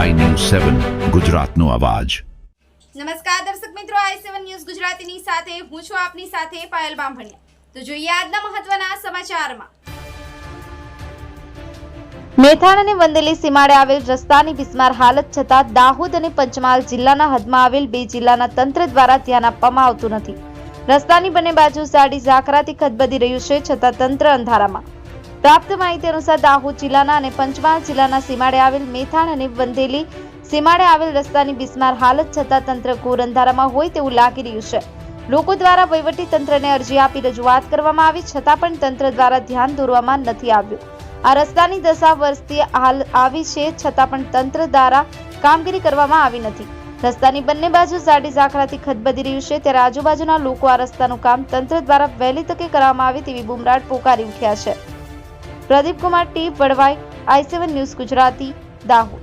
સેવન ગુજરાતનો અવાજ. નમસ્કાર દર્શક મિત્રો આઈ સેવન ન્યૂઝ ગુજરાતીની સાથે હું છું આપની સાથે પાયલ બામભણિયા. તો જોઈએ આજના મહત્વના સમાચારમાં. મેથાણ અને વંદેલી સીમાડે આવેલ રસ્તાની બિસ્માર હાલત છતાં દાહોદ અને પંચમહાલ જિલ્લાના હદમાં આવેલ બે જિલ્લાના તંત્ર દ્વારા ધ્યાન આપવામાં આવતું નથી. રસ્તાની બંને બાજુ સાડી ઝાકરાથી ખદબદી રહ્યું છે છતાં તંત્ર અંધારામાં. પ્રાપ્ત માહિતી અનુસાર દાહોદ જિલ્લાના અને પંચમહાલ જિલ્લાના સીમાડે આવેલ મેથાણ અને વંધેલી સીમાડે આવેલ રસ્તાની બિસ્માર હાલત છતાં તંત્ર ઘોર અંધારામાં હોય તેવું લાગી રહ્યું છે. લોકો દ્વારા વહીવટી તંત્રને અરજી આપી રજૂઆત કરવામાં આવી છતાં પણ તંત્ર દ્વારા ધ્યાન દોરવામાં નથી આવ્યું. આ રસ્તાની દશા વર્ષથી હાલ આવી છે છતાં પણ તંત્ર દ્વારા કામગીરી કરવામાં આવી નથી. રસ્તાની બંને બાજુ ઝાડી ઝાખરાથી ખદબદી રહ્યું છે ત્યારે આજુબાજુના લોકો આ રસ્તાનું કામ તંત્ર દ્વારા વહેલી તકે કરવામાં આવે તેવી બુમરાટ પોકારી ઉઠ્યા છે. પ્રદીપ કુમાર ટી વડવાઈ I seven news Gujarati Dahod.